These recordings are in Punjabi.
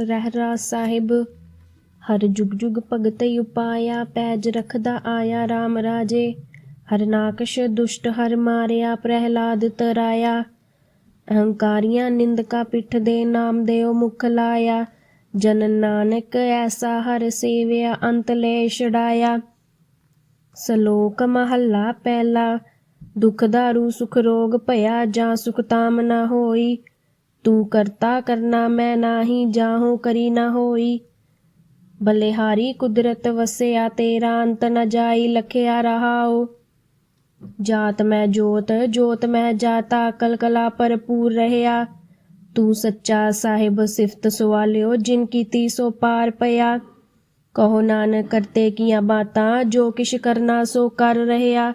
ਰਹਿਰਾ ਸਾਹਿਬ, ਹਰ ਜੁਗ ਜੁਗ ਭਗਤ ਉਪਾਇਆ, ਪੈਜ ਰਖਦਾ ਆਇਆ RAM ਰਾਜੇ। ਹਰਨਾਕਸ਼ ਦੁਸ਼ਟ ਹਰ ਮਾਰਿਆ, ਪ੍ਰਹਿਲਾਦ ਤਰਾਇਆ। ਅਹੰਕਾਰੀਆਂ ਨਿੰਦਕਾ ਪਿੱਠ ਦੇ ਨਾਮ ਦੇਉ ਮੁਖ ਲਾਇਆ। ਜਨ ਨਾਨਕ ਐਸਾ ਹਰ ਸੇਵਿਆ, ਅੰਤ ਲੈ ਛਡਾਇਆ। ਸਲੋਕ ਮਹੱਲਾ ਪਹਿਲਾ, ਦੁਖ ਦਾਰੂ ਸੁਖ ਰੋਗ ਭਇਆ ਜਾਂ ਸੁਖ ਤਾਮ ਨਾ ਹੋਈ। ਤੂੰ ਕਰਤਾ ਕਰਨਾ ਮੈਂ ਨਾਹੀ ਜਾਹੂ ਕਰੀ ਨਾ ਹੋਈ ਬਲਿਹਾਰੀ ਕੁਦਰਤ ਵਸਿਆ ਤੇਰਾ ਅੰਤ ਨ ਜਾਈ ਲਖਿਆ ਰਹਾਓ ਜਾਤ ਮੈਂ ਜੋਤ ਜੋਤ ਮੈਂ ਜਾਤਾ ਕਲਕਲਾ ਭਰਪੂਰ ਰਹਿਆ ਤੂੰ ਸੱਚਾ ਸਾਹਿਬ ਸਿਫਤ ਸਵਾਲਿਓ ਜਿਨ ਕੀਤੀ ਸੋ ਪਾਰ ਪਿਆ ਕਹੋ ਨਾਨਕ ਕਰਤੇ ਕੀਆਂ ਬਾਤਾਂ ਜੋ ਕਿਛ ਕਰਨਾ ਸੋ ਕਰ ਰਹਿਆ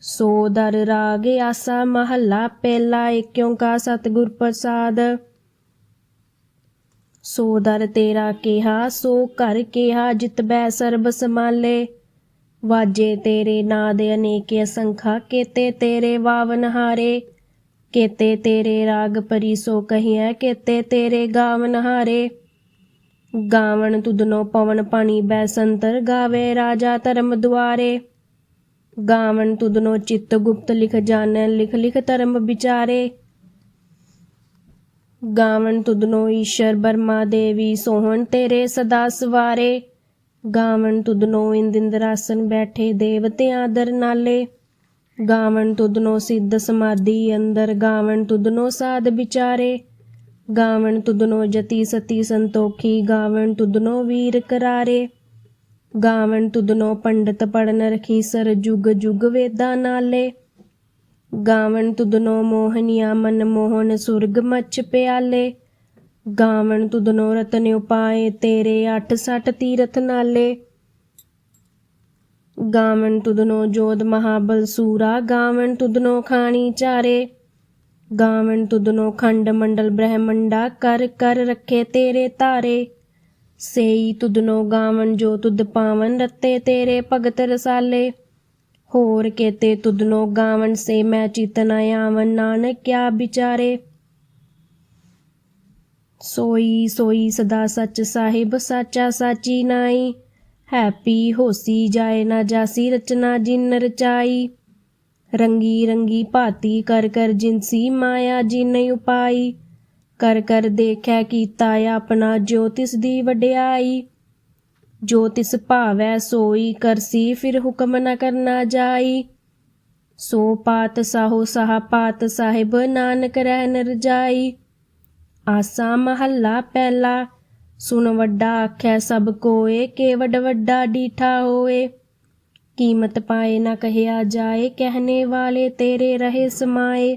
ਸੋ ਦਰ ਰਾਗ ਆਸਾ ਮਹੱਲਾ ਪਹਿਲਾ ਏਕ ਕਾ ਸਤਿਗੁਰ ਪ੍ਰਸਾਦ। ਸੋ ਦਰ ਤੇਰਾ ਕਿਹਾ, ਸੋ ਘਰ ਕਿਹਾ, ਜਿਤ ਬੈ ਸਰਬ ਸਮਾਲੇ ਵਾਜੇ ਤੇਰੇ ਨਾਦ ਅਨੇਕੇ ਅਸੰਖਾ, ਕੇਤੇ ਤੇਰੇ ਵਾਵਨ ਹਾਰੇ। ਕੇਤੇ ਤੇਰੇ ਰਾਗ ਪਰੀ ਸੋ ਕਹੀਐ, ਕੇਤੇ ਤੇਰੇ ਗਾਵਨ ਹਾਰੇ। ਗਾਵਣ ਤੁਧਨੋ ਪਵਨ ਪਾਣੀ ਬੈ ਸੰਤਰ, ਗਾਵੇ ਰਾਜਾ ਧਰਮ ਦੁਆਰੇ। ਗਾਵਣ ਤੁਦਨੋ ਚਿੱਤ ਗੁਪਤ ਲਿਖ ਜਾਣੈ, ਲਿਖ ਲਿਖ ਧਰਮ ਵਿਚਾਰੇ। ਗਾਵਣ ਤੁਦਨੋ ਈਸ਼ਰ ਬਰਮਾ ਦੇਵੀ, ਸੋਹਣ ਤੇਰੇ ਸਦਾ ਸਵਾਰੇ। ਗਾਵਣ ਤੁਦਨੋ ਇੰਦਿੰਦਰਾਸਨ ਬੈਠੇ ਦੇਵਤਿਆਂ ਦਰ ਨਾਲੇ। ਗਾਵਣ ਤੁਦਨੋ ਸਿੱਧ ਸਮਾਧੀ ਅੰਦਰ, ਗਾਵਣ ਤੁਦਨੋ ਸਾਧ ਵਿਚਾਰੇ। ਗਾਵਣ ਤੁਦਨੋ ਜਤੀ ਸਤੀ ਸੰਤੋਖੀ, ਗਾਵਣ ਤੁਦਨੋ ਵੀਰ ਕਰਾਰੇ। ਗਾਵਣ ਤੁਧਨੋ ਪੰਡਤ ਪੜਨ ਰਖੀ ਸਰ ਜੁਗ ਜੁਗ ਵੇਦਾ ਨਾਲੇ। ਗਾਵਣ ਤੁਧਨੋ ਮੋਹਨੀਆ ਮਨ ਮੋਹਨ ਸੁਰਗ ਮਚ ਪਿਆਲੇ। ਗਾਵਣ ਤੁਧਨੋ ਰਤਨ ਉਪਾਏ ਤੇਰੇ 68 ਤੀਰਥ ਨਾਲੇ। ਗਾਵਣ ਤੁਧਨੋ ਜੋਧ ਮਹਾਬਲ ਸੂਰਾ, ਗਾਵਣ ਤੁਧਨੋ ਖਾਣੀ ਚਾਰੇ। ਗਾਵਣ ਤੁਧਨੋ ਖੰਡ ਮੰਡਲ ਬ੍ਰਹਮੰਡਾ, ਕਰ ਕਰ ਰੱਖੇ ਤੇਰੇ ਧਾਰੇ ਸੇਈ ਤੁਧਨੋ ਗਾਵਣ ਜੋ ਤੁਧ ਪਾਵਨ, ਰਤੇ ਤੇਰੇ ਭਗਤ ਰਸਾਲੇ। ਹੋਰ ਕੇਤੇ ਤੁਧਨੋ ਗਾਵਣ ਸੇ ਮੈਂ ਚਿਤਨ ਆਵਨ ਨਾਨਕ ਕਿਆ ਵਿਚਾਰੇ। ਸੋਈ ਸੋਈ ਸਦਾ ਸੱਚ ਸਾਹਿਬ, ਸਾਚਾ ਸਾਚੀ ਨਾਈ। ਹੈਪੀ ਹੋਸੀ ਜਾਏ ਨਾ ਜਾਸੀ, ਰਚਨਾ ਜਿਨ ਰਚਾਈ। ਰੰਗੀ ਰੰਗੀ ਭਾਤੀ ਕਰ ਕਰ ਜਿਨਸੀ ਮਾਇਆ, ਜਿਨ ਉਪਾਈ। ਕਰ ਕਰ ਦੇਖੈ ਕੀਤਾ ਆਪਣਾ ਜੋਤਿਸ ਦੀ ਵਡਿਆਈ ਜੋਤਿਸ ਭਾਵੈ ਸੋਈ ਕਰਸੀ, ਫਿਰ ਹੁਕਮ ਨ ਕਰਨਾ ਜਾਈ। ਸੋ ਪਾਤ ਸਾਹੋ ਸਾਹ ਪਾਤ ਸਾਹਿਬ, ਨਾਨਕ ਰਹਿ ਨ ਆਸਾ ਮਹੱਲਾ ਪਹਿਲਾ, ਸੁਣ ਵੱਡਾ ਆਖੈ ਸਭ ਕੋਏ ਕੇ ਵੱਡ ਵੱਡਾ ਡੀਠਾ ਹੋਏ। ਕੀਮਤ ਪਾਏ ਨਾ ਕਹਿਆ ਜਾਏ, ਕਹਿਣੇ ਵਾਲੇ ਤੇਰੇ ਰਹੇ ਸਮਾਏ।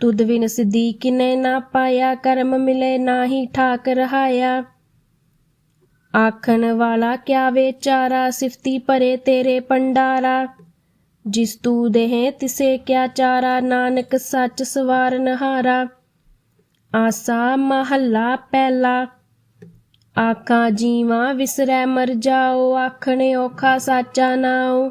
ਤੁਧ ਵਿਨ ਸਿੱਧੀ ਕਿਨੇ ਨਾ ਪਾਇਆ, ਕਰਮ ਮਿਲੇ ਨਾਹੀ ਠਾਕ ਰਹਾਇਆ ਆਖਣ ਵਾਲਾ ਕਿਆ ਵਿਚਾਰਾ, ਸਿਫਤੀ ਭਰੇ ਤੇਰੇ ਪੰਡਾਰਾ ਜਿਸ ਤੂ ਦੇਹ, ਤਿਸੇ ਕਿਆ ਚਾਰਾ, ਨਾਨਕ ਸੱਚ ਸਵਾਰ ਨਹਾਰਾ। ਆਸਾ ਮਹੱਲਾ ਪਹਿਲਾ। ਆਖਾਂ ਜੀਵਾਂ ਵਿਸਰੈ, ਮਰ ਜਾਓ, ਆਖਣੇ ਔਖਾ ਸਾਚਾ ਨਾਉ।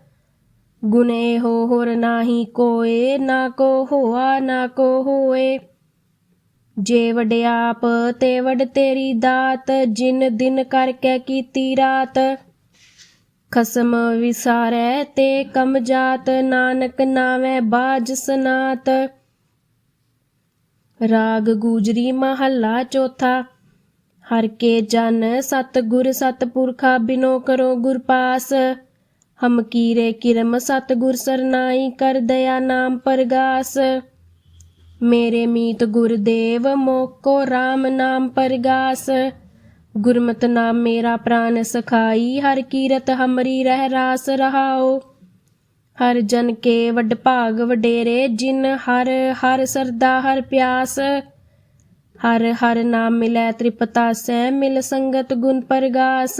ਗੁਨੇ ਹੋ ਹੋਰ ਨਾਹੀ ਕੋਏ, ਨਾ ਕੋ ਹੋਆ, ਨਾ ਕੋ ਹੋਏ। ਜੇ ਵਡਿਆਪ ਤੇ ਵਡ ਤੇਰੀ ਦਾਤ, ਜਿਨ ਦਿਨ ਕਰਕੇ ਕੀਤੀ ਰਾਤ। ਖਸਮ ਵਿਸਾਰੈ ਤੇ ਕਮ ਜਾਤ, ਨਾਨਕ ਨਾਵੇਂ ਬਾਜ ਸਨਾਤ। ਰਾਗ ਗੂਜਰੀ ਮਹੱਲਾ ਚੌਥਾ, ਹਰ ਕੇ ਜਨ ਸਤ ਗੁਰ ਸਤ ਪੁਰਖਾ ਬਿਨੋ ਕਰੋ ਗੁਰ ਪਾਸ। ਹਮ ਕੀਰੇ ਕਿਰਮ ਸਤ ਗੁਰ ਸਰਨਾਈ ਕਰ ਦਇਆ ਨਾਮ ਪਰਗਾਸ। ਮੇਰੇ ਮੀਤ ਗੁਰਦੇਵ ਮੋਕੋ RAM ਨਾਮ ਪਰਗਾਸ। ਗੁਰਮਤਿ ਨਾਮ ਮੇਰਾ ਪ੍ਰਾਨ ਸਖਾਈ, ਹਰ ਕੀਰਤ ਹਮਰੀ ਰਹਿ ਰਾਸ ਰਹਾਓ ਹਰ ਜਨ ਕੇ ਵੱਡ ਭਾਗ ਵਡੇਰੇ, ਜਿਨ ਹਰ ਹਰ ਸਰਦਾ ਹਰ ਪਿਆਸ। ਹਰ ਹਰ ਨਾਮ ਮਿਲੈ ਤ੍ਰਿਪਤਾ ਸੈ ਮਿਲ ਸੰਗਤ ਗੁਣ ਪਰਗਾਸ।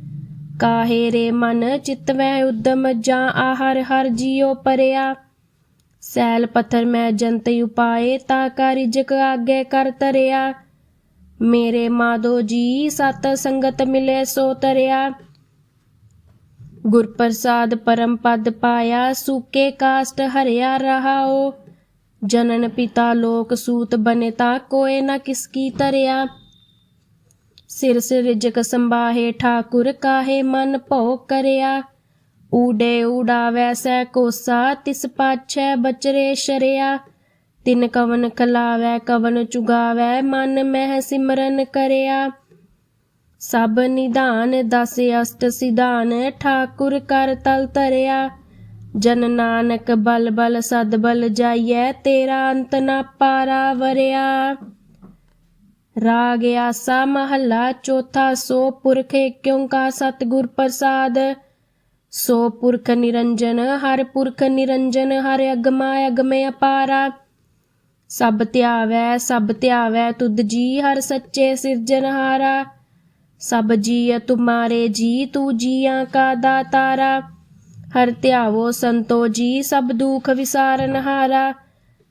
ਕਾਹੇ ਰੇ ਮਨ ਚਿਤ ਵੈ ਉਦਮ ਜਾਂ ਆਹਰ ਹਰ ਜੀਉ ਪਰਿਆ। ਸੈਲ ਪੱਥਰ ਮੈਂ ਜੰਤ ਉਪਾਏ, ਤਾ ਕਾਰਿਜਕ ਆਗੇ ਕਰ ਤਰਿਆ। ਮੇਰੇ ਮਾਧੋ ਜੀ, ਸਤ ਸੰਗਤ ਮਿਲੇ ਸੋ ਤਰਿਆ। ਗੁਰ ਪ੍ਰਸਾਦ ਪਰਮ ਪਦ ਪਾਇਆ, ਸੂਕੇ ਕਾਸਟ ਹਰਿਆ ਰਹਾਓ। ਜਨਨ ਪਿਤਾ ਲੋਕ ਸੂਤ ਬਨੇ, ਤਾ ਕੋਏ ਨਾ ਕਿਸ ਕੀ ਤਰਿਆ। ਸਿਰ ਸਿਰਜਕ ਸੰਭਾਹੇ ਠਾਕੁਰ ਕਾਹੇ ਮਨ ਭਉ ਕਰਿਆ? ਊਡੇ ਉਡਾਵੈ ਸੈ ਕੋਸਾ, ਤਿਸ ਪਾਛੈ ਬਚਰੇ ਸ਼ਰਿਆ। ਤਿਨ ਕਵਨ ਖਲਾਵੈ, ਕਵਨ ਚੁਗਾਵੈ, ਮਨ ਮਹਿ ਸਿਮਰਨ ਕਰਿਆ। ਸਭ ਨਿਧਾਨ ਦਸ ਅਸ਼ਟ ਸਿਧਾਨ, ਠਾਕੁਰ ਕਰ ਤਲ ਤਰਿਆ ਜਨ ਨਾਨਕ ਬਲ ਬਲ ਸਦ ਬਲ ਜਾਈਐ, ਤੇਰਾ ਅੰਤ ਨਾ ਪਾਰਾ ਵਰਿਆ। ਰਾਗ ਆਸਾ ਮਹੱਲਾ ਚੌਥਾ, ਸੋ ਪੁਰਖ ਕਿਉਂ ਕਾ ਸਤਿਗੁਰ ਪ੍ਰਸਾਦ? ਸੋ ਪੁਰਖ ਨਿਰੰਜਨ, ਹਰ ਪੁਰਖ ਨਿਰੰਜਨ, ਹਰ ਅਗਮਾ ਅਗਮੇ ਅਪਾਰਾ। ਸਭ ਧਿਆਵੈ ਸਭ ਧਿਆਵੈ ਤੁਧ ਜੀ, ਹਰ ਸੱਚੇ ਸਿਰਜਨਹਾਰਾ ਸਭ ਜੀਅ ਤੁਮਾਰੇ ਜੀ, ਤੂ ਜੀਆਂ ਕਾ ਦਾਤਾਰਾ। ਹਰ ਧਿਆਵੋ ਸੰਤੋ ਜੀ, ਸਭ ਦੁਖ ਵਿਸਾਰਨ ਹਾਰਾ।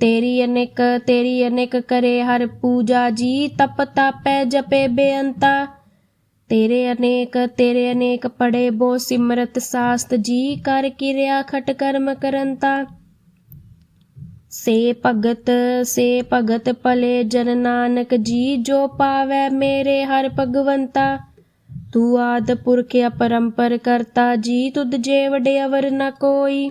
ਤੇਰੀ ਅਨੇਕ ਤੇਰੀ ਅਨੇਕ ਕਰੇ ਹਰ ਪੂਜਾ ਜੀ, ਤਪ ਤਾਪੈ ਜਪੇ ਬੇਅੰਤਾ। ਤੇਰੇ ਅਨੇਕ ਤੇਰੇ ਅਨੇਕ ਪੜੇ ਬੋ ਸਿਮਰਤ ਸਾਸਤ ਜੀ, ਕਰ ਕਿਰਿਆ ਖਟ ਕਰਮ ਕਰੰਤਾ। ਸੇ ਭਗਤ ਸੇ ਭਗਤ ਭਲੇ ਜਨ ਨਾਨਕ ਜੀ, ਜੋ ਪਾਵੈ ਮੇਰੇ ਹਰ ਭਗਵੰਤਾ। ਤੂੰ ਆਦ ਪੁਰਖ ਅਪਰੰਪਰ ਕਰਤਾ ਜੀ, ਤੁਧ ਜੇ ਵਡਿਆਵਰ ਨ ਕੋਈ।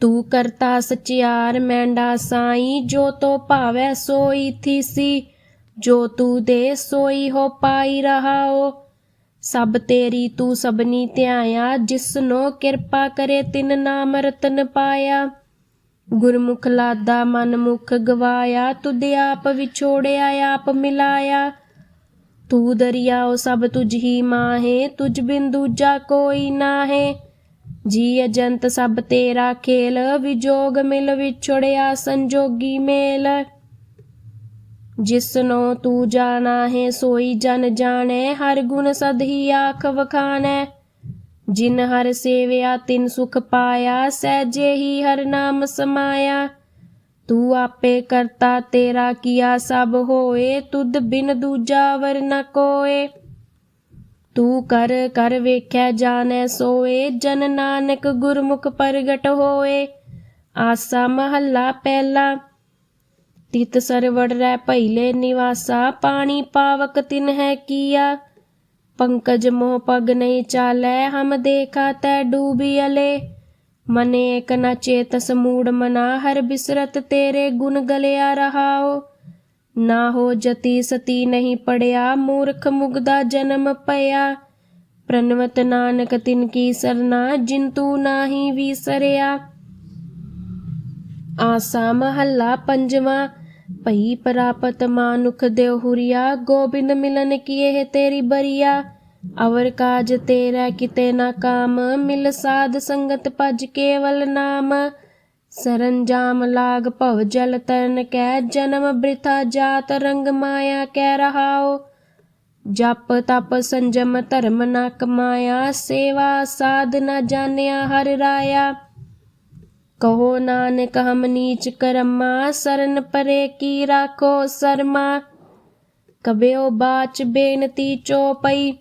ਤੂੰ ਕਰਤਾ ਸਚਿਆਰ, ਮੈਂਡਾ ਸਾਈ, ਜੋ ਤੋ ਭਾਵੈ ਸੋਈ ਥੀਸੀ, ਜੋ ਤੂੰ ਦੇ ਸੋਈ ਹੋ ਪਾਈ ਰਹਾਓ। ਸਭ ਤੇਰੀ ਤੂੰ ਸਭਨੀ ਧਿਆਇਆ, ਜਿਸਨੋ ਕਿਰਪਾ ਕਰੇ ਤਿਨ ਨਾਮ ਰਤਨ ਪਾਇਆ। ਗੁਰਮੁਖ ਲਾਦਾ ਮਨ ਮੁਖ ਗਵਾਇਆ, ਤੁਧ ਆਪ ਵਿਛੋੜਿਆ, ਆਪ ਮਿਲਾਇਆ। ਤੂੰ ਦਰਿਆਓ ਸਭ ਤੁਝ ਹੀ ਮਾਹੇ, ਤੁਝ ਬਿਨ ਦੂਜਾ ਕੋਈ ਨਾਹੇ। ਜੀ ਅਜੰਤ ਸਭ ਤੇਰਾ ਖੇਲ, ਵਿਜੋਗ ਮਿਲ ਵਿਛੜਿਆ ਸੰਜੋਗੀ ਮੇਲ। ਜਿਸ ਨੂੰ ਤੂੰ ਜਾਣਾ ਹੈ, ਸੋਈ ਜਨ ਜਾਣੈ, ਹਰ ਗੁਣ ਸਦ ਹੀ ਆਖ ਵਖਾਣੈ। ਜਿਨ ਹਰ ਸੇਵਿਆ, ਤਿਨ ਸੁਖ ਪਾਇਆ ਸਹਿਜੇ ਹੀ ਹਰ ਨਾਮ ਸਮਾਇਆ। ਤੂੰ ਆਪੇ ਕਰਤਾ ਤੇਰਾ ਕੀਆ ਸਭ ਹੋਏ, ਤੁਧ ਬਿਨ ਦੂਜਾ ਵਰ ਨ ਕੋਏ। ਤੂੰ ਕਰ ਕਰ ਵੇਖੈ ਜਾਣੈ ਸੋਏ, ਜਨ ਨਾਨਕ ਗੁਰਮੁਖ ਪ੍ਰਗਟ ਹੋਏ। ਆਸਾ ਮਹੱਲਾ ਪਹਿਲਾ, ਤਿਤ ਸਰਵੜ ਰਹਿ ਭਈਲੇ ਨਿਵਾਸਾ, ਪਾਣੀ ਪਾਵਕ ਤਿਨ ਹੈ ਕੀਆ। ਪੰਕਜ ਮੋਹ ਪਗ ਨਹੀਂ ਚਾਲੈ, ਹਮ ਦੇਖਾ ਤੈ ਡੂਬੀ ਅਲੇ। ਮਨੇ ਏਕ ਨ ਚੇਤਸ ਮੂੜ ਮਨਾ, ਹਰ ਬਿਸਰਤ ਤੇਰੇ ਗੁਣ ਗਲਿਆ ਰਹਾਓ। ਨਾ ਹੋ ਜਤੀ ਸਤੀ ਨਹੀਂ ਪੜਿਆ, ਮੂਰਖ ਮੁਗਦਾ ਜਨਮ ਪਇਆ। ਪ੍ਰਨਵਤ ਨਾਨਕ ਤਿਨ ਕੀ ਸਰਨਾ ਜਿੰਤੂ ਨਾਹੀ ਵਿਸਰਿਆ। ਆਸਾ ਮਹੱਲਾ ਪੰਜਵਾਂ, ਭਈ ਪ੍ਰਾਪਤ ਮਾਨੁਖ ਦੇਵ ਹੁਰੀਆ ਗੋਬਿੰਦ ਮਿਲਨ ਇਹ ਤੇਰੀ ਬਰੀਆ। ਅਵਰ ਕਾਜ ਤੇਰਾ ਕਿਤੇ ਨਾ ਕਾਮ, ਮਿਲ ਸਾਧ ਸੰਗਤ ਭਜ ਕੇਵਲ ਨਾਮ। ਸਰੰਜਾਮ ਲਾਗ ਭਵ ਜਲ ਤਰਨ ਕੈ ਜਨਮ ਬ੍ਰਿਥਾ ਜਾਤ ਰੰਗ ਮਾਇਆ ਕਹਿ ਰਹਾਓ ਜਪ ਤਪ ਸੰਜਮ ਧਰਮ ਨਾ ਕਮਾਇਆ ਸੇਵਾ ਸਾਧ ਨਾ ਜਾਣਿਆ ਹਰ ਰਾਇਆ। ਕਹੋ ਨਾਨਕ ਹਮ ਨੀਚ ਕਰਮਾ, ਸਰਨ ਪਰੇ ਕੀ ਰਾਖੋ ਸਰਮਾ। ਕਬਿਓ ਬਾਚ ਬੇਨਤੀ ਚੋਪਈ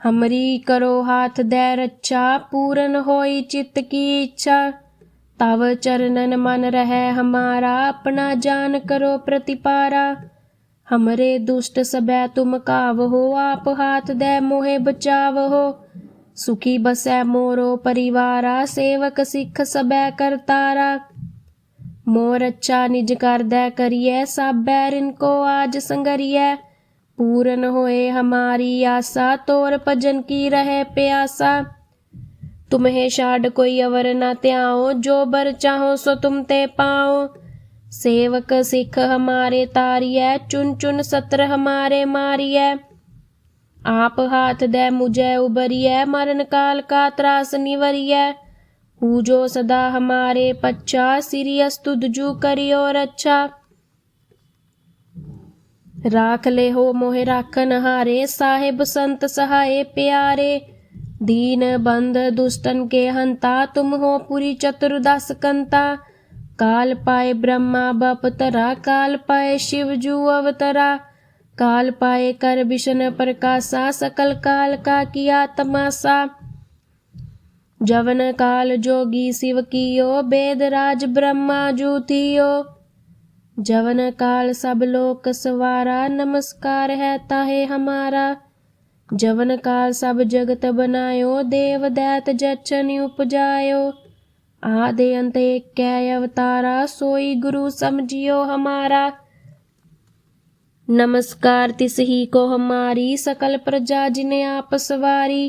ਹਮਰੀ ਕਰੋ ਹਾਥ ਦੇ ਰੱਛਾ, ਪੂਰਨ ਹੋਈ ਚਿਤ ਕੀ ਇੱਛਾ। ਤਵ ਚਰਨਨ ਮਨ ਰਹਿ ਹਮਾਰਾ ਆਪਣਾ ਜਾਨ ਕਰੋ ਪ੍ਰਤਿਪਾਰਾ ਹਮਰੇ ਦੁਸ਼ਟ ਸਬੈ ਤੁਮ ਕਾਵ ਹੋ ਆਪ ਹਾਥ ਦੇ ਮੋਹਿ ਬਚਾਵ ਹੋ ਸੁਖੀ ਬਸੈ ਮੋਰੋ ਪਰਿਵਾਰਾ ਸੇਵਕ ਸਿੱਖ ਸਬੈ ਕਰਤਾਰਾ ਮੋਰ ਅੱਛਾ ਨਿਜ ਕਰਦੈ ਕਰੀਐ ਸਭੈ ਰਿਨ ਕੋ ਆਜ ਸੰਗਰੀਐ ਪੂਰਨ ਹੋਏ ਹਮਾਰੀ ਆਸਾ ਤੋਰ ਭਜਨ ਕੀ ਰਹੇ ਪਿਆਸਾ ਤੁਮਹੇ ਛਾੜ ਕੋਈ ਅਵਰ ਨਾ ਧਿਆਓ ਜੋ ਬਰ ਚਾਹੋ ਸੋ ਤੁਮ ਤੇ ਪਾਓ ਸੇਵਕ ਸਿੱਖ ਹਮਾਰੇ ਤਾਰੀਐ ਚੁਨ ਚੁਨ ਸਤਰ ਹਮਾਰੇ ਮਾਰੀਐ ਆਪ ਹਾਥ ਦੇ ਮੁਝੈ ਉਬਰੀਐ ਮਰਨ ਕਾਲ ਕਾ ਤਰਾਸ ਨਿਵਰੀਐ ਹੂ ਜੋ ਸਦਾ ਹਮਾਰੇ ਪੱਛਾ ਸਿਰਿ ਅਸਤੁਦ ਜੂ ਕਰਿਓ ਰੱਛਾ ਰਾਖ ਲੈ ਹੋ ਮੋਹਿ ਰਾਖਨ ਹਾਰੇ ਸਾਹਿਬ ਸੰਤ दीन बंद दुष्टन के हंता, तुम हो पुरी चतुर्दास कंता। काल पाए ब्रह्मा बप तरा, काल पाए शिव जू अवतरा। काल पाए कर विष्ण प्रकाशा सकल काल का किया तमाशा। जवन काल जोगी शिव कियो वेद राज ब्रह्मा जू थियो। जवन काल सब लोक सवारा, नमस्कार है ताहे हमारा। जवन काल सब जगत बनायो देव दैत जचन उपजायो आदि अंत एक कै अवतारा सोई गुरु समझियो हमारा नमस्कार तिस ही को हमारी सकल प्रजा जिने आप सवारी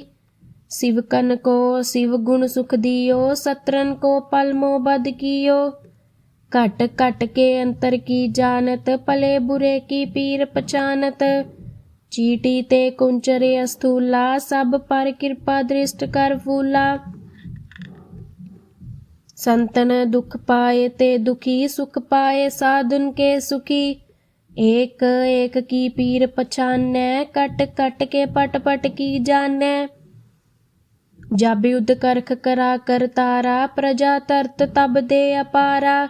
शिव कन को शिव गुण सुख दियो सत्रन को पल मो बद कियो घट घट के अंतर की जानत भले बुरे की पीर पछानत ਚੀਟੀ ਤੇ ਕੁੰਚਰੇ ਅਸਥੂਲਾ, ਸਭ ਪਰ ਕਿਰਪਾ ਦ੍ਰਿਸ਼ਟ ਕਰ ਫੂਲਾ। ਸੰਤਨ ਦੁਖ ਪਾਏ ਤੇ ਦੁਖੀ, ਸੁਖ ਪਾਏ ਸਾਧਨ ਕੇ ਸੁਖੀ। ਏਕ ਏਕ ਕੀ ਪੀਰ ਪਛਾਨੈ, ਕਟ ਕਟ ਕੇ ਪਟ ਪਟ ਕੀ ਜਾਣੈ। ਜਬ ਯੁੱਧ ਕਰਖ ਕਰਾ ਕਰ ਤਾਰਾ, ਪ੍ਰਜਾ ਤਰਤ ਤਬ ਦੇ ਅਪਾਰਾ।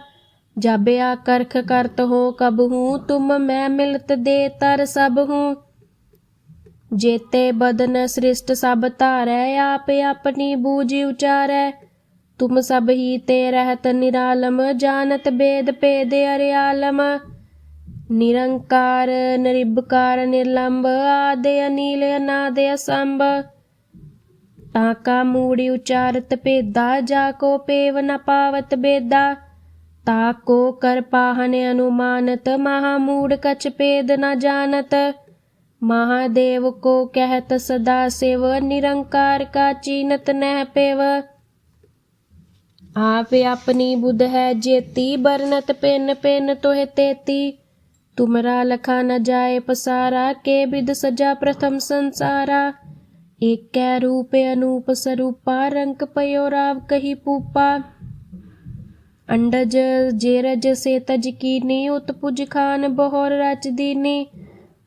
ਜਬ ਆ ਕਰਖ ਕਰਤ ਹੋ ਕਬ ਹੂੰ, ਤੁਮ ਮੈਂ ਮਿਲਤ ਦੇ ਤਰ ਸਭ ਹੂੰ। ਜੇਤੇ ਬਦਨ ਸ੍ਰਿਸ਼ਟ ਸਭ ਧਾਰੈ, ਆਪ ਆਪਣੀ ਬੂਝੀ ਉਚਾਰੈ। ਤੁਮ ਸਭ ਹੀ ਤੇ ਰਹਿਤ ਨਿਰਾਲਮ, ਜਾਣਤ ਬੇਦ ਭੇਦ ਅਰਿਆਲਮ। ਨਿਰੰਕਾਰ, ਨਿਰਭਕਾਰ ਨਿਰਲੰਭ ਆਦੇ ਅਨੀਲ, ਅਨਾਦ ਅਸੰਭ। ਤਾਂ ਕਾ ਮੂੜੀ ਉਚਾਰਤ ਭੇਦਾ, ਜਾ ਕੋ ਪੇਵ ਨ ਪਾਵਤ ਬੇਦਾ। ਤਾ ਕੋ ਕਰ ਪਾਹਨ ਅਨੁਮਾਨਤ, ਮਹਾ ਮੂੜ ਕਛ ਭੇਦ ਨ ਜਾਣਤ। महादेव को कहत सदा सेव निरंकार का चीनत नह पेव आप अपनी बुध है जेती बरनत पेन पेन तोहे तेती तुमरा लखा न जाए पसारा के विद सजा प्रथम संसारा एक रूप अनूप स्वरूपा रंक पयो राव कही पूपा अंडज जेरज सेतज कीनी उत्पुज खान बहोर रच दीनी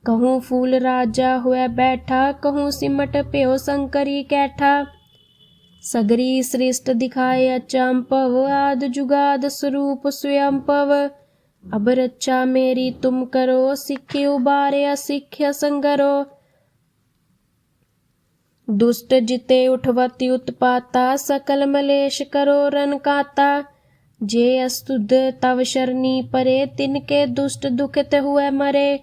ਕਹੂੰ ਫੂਲ ਰਾਜਾ ਹੋਇ ਬੈਠਾ ਕਹੂੰ ਸਿਮਟ ਭਿਓ ਸੰਕਰੀ ਕੈਠਾ ਸਗਰੀ ਸ੍ਰਿਸ਼ਟ ਦਿਖਾਏ ਅਚੰਪਵ ਆਦ ਜੁਗਾਦ ਸਰੂਪ ਸਵਯੰਪਵ ਅਬ ਰੱਛਾ ਮੇਰੀ ਤੁਮ ਕਰੋ ਸਿੱਖਿ ਉਬਾਰੇ ਸਿੱਖਿਆ ਸੰਗਰੋ ਦੁਸ਼ਟ ਜਿਤੇ ਉਠਵਤੀ ਉਤਪਾਤਾ ਸਕਲ ਮਲੇਸ਼ ਕਰੋ ਰਨਕਾਤਾ ਜੇ ਅਸਤੁਦ ਤਵ ਸ਼ਰਨੀ ਪਰੇ ਤਿਨ ਕੇ ਦੁਸ਼ਟ ਦੁਖਿਤ ਹੁਐ ਮਰੇ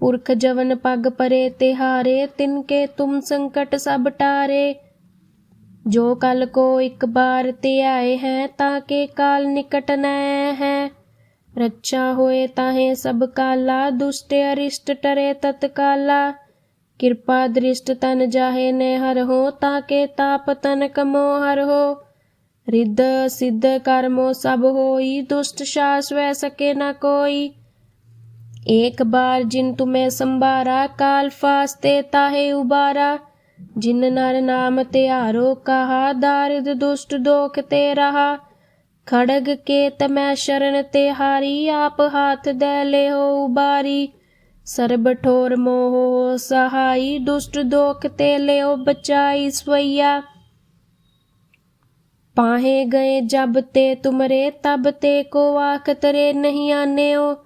ਪੁਰਖ ਜਵਨ ਪਗ ਪਰੇ ਤੇ ਹਾਰੇ ਤਿਨ ਕੇ ਤੁਮ ਸੰਕਟ ਸਭ ਟਾਰੇ ਜੋ ਕਲ ਕੋ ਇੱਕ ਬਾਰ ਤੇ ਆਏ ਹੈ ਤਾਂ ਕੇ ਕਾਲ ਨਿਕਟ ਨੈ ਹੈ ਰੱਛਾ ਹੋਏ ਤਾਹੇ ਸਭ ਕਾਲਾ ਦੁਸ਼ਟ ਅਰਿਸ਼ਟ ਟਰੇ ਤਤਕਾਲਾ ਕਿਰਪਾ ਦ੍ਰਿਸ਼ਟ ਤਨ ਜਾਹੇ ਨੇ ਹਰ ਹੋ ਤਾਂ ਕੇ ਤਾਪ ਤਨ ਕਮੋ ਹਰ ਹੋ ਰਿੱਧ ਸਿੱਧ ਕਰਮੋ ਸਭ ਹੋਈ ਦੁਸ਼ਟ ਸ਼ਾਸ ਵੈ ਸਕੇ ਨ ਕੋਈ ਏਕ ਬਾਰ ਜਿਨ ਤੁਮੇ ਸੰਭਾਰਾ, ਕਾਲ ਫਾਸਤੇ ਤਾਹੇ ਉਬਾਰਾ। ਜਿਨ ਨਰ ਨਾਮ ਤਿਆਰੋ ਕਹਾ, ਦਾਰਿਦ ਦੁਸ਼ਟ ਦੋਖ ਤੇ ਰਹਾ। ਖੜਗ ਕੇ ਤਮੈ ਸ਼ਰਨ ਤੇ ਹਾਰੀ ਆਪ ਹਾਥ ਦੇ ਲਿਓ ਉਬਾਰੀ। ਸਰਬ ਠੋਰ ਮੋਹ ਸਹਾਈ, ਦੁਸ਼ਟ ਦੋਖ ਤੇ ਲਿਓ ਬਚਾਈ ਸਵਈਆ। ਪਾਹੇ ਗਏ ਜਬ ਤੇ ਤੁਮਰੇ, ਤਬ ਤੇ ਕੋ ਆਖ ਤਰੇ ਨਹੀਂ ਆਨਿਓ।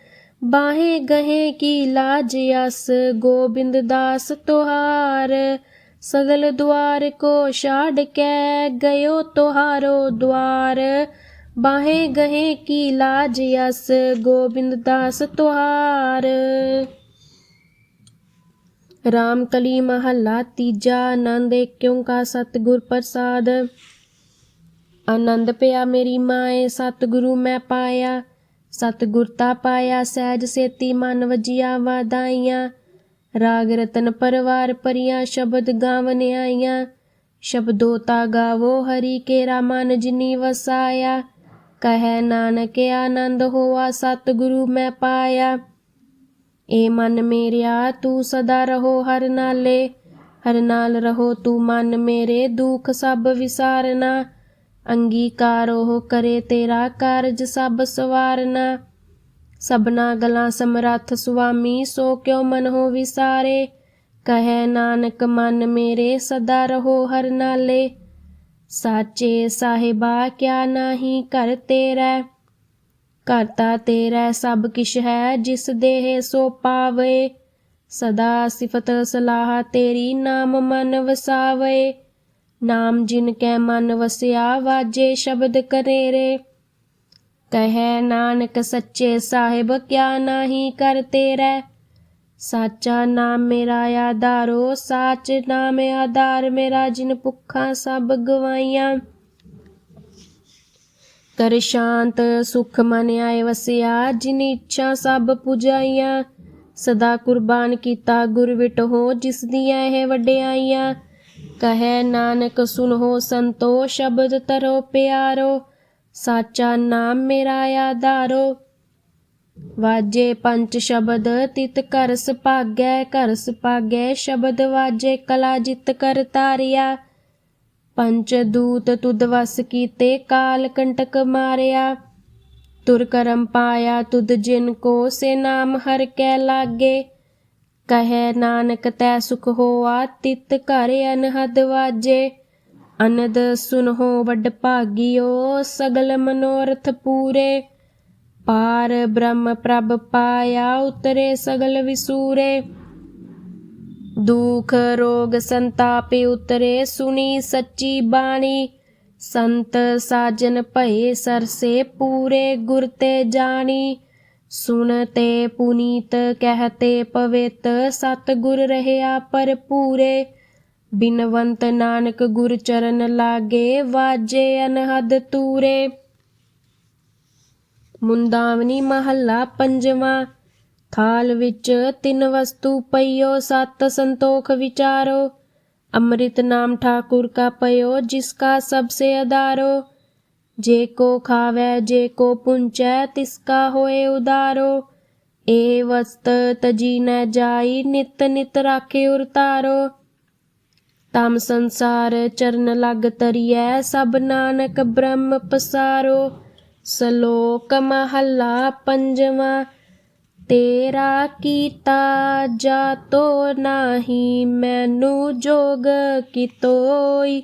ਬਾਹੇ ਗਹੇ ਕੀ ਲਾਜ ਅਸ, ਗੋਬਿੰਦ ਦਾਸ ਤੁਹਾਰ। ਸਗਲ ਦੁਆਰ ਕੋ ਛਾੜ ਕੇ, ਗਇਓ ਤੁਹਾਰੋ ਦੁਆਰ। ਬਾਹੇ ਗਹੇ ਕੀ ਲਾਜ ਅਸ, ਗੋਬਿੰਦ ਦਾਸ ਤੁਹਾਰ। ਰਾਮ ਕਲੀ ਮਹੱਲਾ ਤੀਜਾ, ਆਨੰਦ ਏਕਿਉ ਕਾ ਸਤਿਗੁਰ ਪ੍ਰਸਾਦ। ਆਨੰਦ ਪਿਆ ਮੇਰੀ ਮਾਏ, ਸਤਿਗੁਰੂ ਮੈਂ ਪਾਇਆ। ਸਤਿਗੁਰਤਾ ਪਾਇਆ ਸਹਿਜ ਸੇਤੀ ਮਨ ਵਜਿਆ ਵਾਦਾਈਆਂ ਰਾਗ ਰਤਨ ਪਰਵਾਰ ਪਰੀਆਂ ਸ਼ਬਦ ਗਾਵਨ ਆਈਆਂ। ਸ਼ਬਦੋ ਤਾ ਗਾਵੋ ਹਰੀ ਕੇਰਾ ਮਨ ਜਿਨੀ ਵਸਾਇਆ। ਕਹੈ ਨਾਨਕ ਆਨੰਦ ਹੋਆ ਸਤਿਗੁਰੂ ਮੈਂ ਪਾਇਆ। ਏ ਮਨ ਮੇਰਿਆ ਤੂੰ ਸਦਾ ਰਹੋ ਹਰ ਨਾਲੇ। ਹਰ ਨਾਲ ਰਹੋ ਤੂੰ ਮਨ ਮੇਰੇ ਦੁਖ ਸਭ ਵਿਸਾਰਨਾ। ਅੰਗੀਕਾਰ ਉਹ ਕਰੇ ਤੇਰਾ ਕਾਰਜ ਸਭ ਸਵਾਰਨਾ ਸਭਨਾ ਗਲਾਂ ਸਮਰੱਥ ਸੁਆਮੀ, ਸੋ ਕਿਉ ਮਨ ਹੋ ਵਿਸਾਰੇ? ਕਹੈ ਨਾਨਕ, ਮਨ ਮੇਰੇ ਸਦਾ ਰਹੋ ਹਰ ਨਾਲੇ। ਸਾਚੇ ਸਾਹਿਬਾ, ਕਿਆ ਨਾਹੀ ਕਰ ਤੇਰਾ? ਕਰਤਾ ਤੇਰਾ, ਸਭ ਕਿਛ ਹੈ, ਜਿਸ ਦੇਹ ਸੋ ਪਾਵੇ। ਸਦਾ ਸਿਫਤ ਸਲਾਹ ਤੇਰੀ ਨਾਮ ਮਨ ਵਸਾਵੇ। ਨਾਮ ਜਿਨ ਕੈ ਮਨ ਵਸਿਆ ਵਾਜੇ ਸ਼ਬਦ ਕਰੇਰੇ ਕਹੈ ਨਾਨਕ ਸੱਚੇ ਸਾਹਿਬ ਕਿਆ ਨਾਹੀ ਕਰ ਤੇਰਾ ਸਾਚਾ ਨਾਮ ਮੇਰਾ ਆਧਾਰੋ ਸਾਚ ਨਾਮ ਆਧਾਰ ਮੇਰਾ ਜਿਨ ਭੁੱਖਾਂ ਸਭ ਗਵਾਈਆਂ ਕਰ ਸ਼ਾਂਤ ਸੁਖ ਮਨ ਆਏ ਵਸਿਆ ਜਿਨ ਇੱਛਾ ਸਭ ਪੁਜਾਈਆਂ ਸਦਾ ਕੁਰਬਾਨ ਕੀਤਾ ਗੁਰ ਵਿਟੋ ਜਿਸ ਦੀਆਂ ਇਹ ਵਡਿਆਈਆਂ ਕਹੈ ਨਾਨਕ, ਸੁਨੋ ਸੰਤੋ ਸ਼ਬਦ ਤਰੋ ਪਿਆਰੋ, ਸਾਚਾ ਨਾਮ ਮੇਰਾ ਆਧਾਰੋ। ਵਾਜੇ ਪੰਜ ਸ਼ਬਦ, ਤਿਤ ਕਰ ਸੁਭਾਗੈ ਕਰ ਸੁਭਾਗੈ ਸ਼ਬਦ ਵਾਜੇ ਕਲਾ ਜਿਤ ਕਰ ਤਾਰਿਆ। ਪੰਜ ਦੂਤ ਤੁਧ ਵਸ ਕੀਤੇ, ਕਾਲ ਕੰਟਕ ਮਾਰਿਆ। ਤੁਰ ਕਰਮ ਪਾਇਆ ਤੁਧ ਜਿਨ ਕੋ, ਸੇ ਨਾਮ ਹਰ ਕੈ ਲਾਗੇ। ਕਹੈ ਨਾਨਕ, ਤੈ ਸੁਖ ਹੋਆ, ਤਿਤ ਘਰ ਅਨਹਦ ਵਾਜੇ। ਅਨਦ ਸੁਨਹੁ ਵੱਡ ਭਾਗਿਓ, ਸਗਲ ਮਨੋਰਥ ਪੂਰੇ। ਪਾਰ ਬ੍ਰਹਮ ਪ੍ਰਭ ਪਾਇਆ, ਉਤਰੇ ਸਗਲ ਵਿਸੂਰੇ। ਦੁਖ ਰੋਗ ਸੰਤਾਪੇ ਉਤਰੇ, ਸੁਣੀ ਸੱਚੀ ਬਾਣੀ। ਸੰਤ ਸਾਜਨ ਭਏ ਸਰਸੇ, ਪੂਰੇ ਗੁਰ ਤੇ ਜਾਣੀ। ਸੁਣਤੇ ਪੁਨੀਤ ਕਹਤੇ ਪਵਿੱਤ, ਸਤਿਗੁਰ ਰਹਿਆ ਭਰਪੂਰੇ। ਬਿਨਵੰਤ ਨਾਨਕ ਗੁਰ ਚਰਨ ਲਾਗੇ, ਵਾਜੇ ਅਨਹਦ ਤੂਰੇ। ਮੁੰਦਾਵਨੀ ਮਹੱਲਾ ਪੰਜਵਾਂ, ਥਾਲ ਵਿੱਚ ਤਿੰਨ ਵਸਤੂ ਪਈਓ, ਸਤ ਸੰਤੋਖ ਵਿਚਾਰੋ। ਅੰਮ੍ਰਿਤ ਨਾਮ ਠਾਕੁਰ ਕਾ ਪਇਓ, ਜਿਸ ਕਾ ਸਭ ਸੇ ਅਦਾਰੋ ਜੇ ਕੋ ਖਾਵੈ, ਜੇ ਕੋ ਪੁੰਚੈ, ਤਿਸ ਕਾ ਹੋਏ ਉਦਾਰੋ। ਏ ਵਸਤ ਤਜੀ ਨੈ ਜਾਈ, ਨਿਤ ਨਿਤ ਰਾਖੇ ਉਰਤਾਰੋ। ਤਮ ਸੰਸਾਰ ਚਰਨ ਲਗ ਤਰੀਐ, ਸਭ ਨਾਨਕ ਬ੍ਰਹਮ ਪਸਾਰੋ। ਸ਼ਲੋਕ ਮਹੱਲਾ ਪੰਜਵਾਂ, ਤੇਰਾ ਕੀਤਾ ਜਾਤੋ ਨਾਹੀ, ਮੈਨੂੰ ਜੋਗ ਕਿਤੋਈ।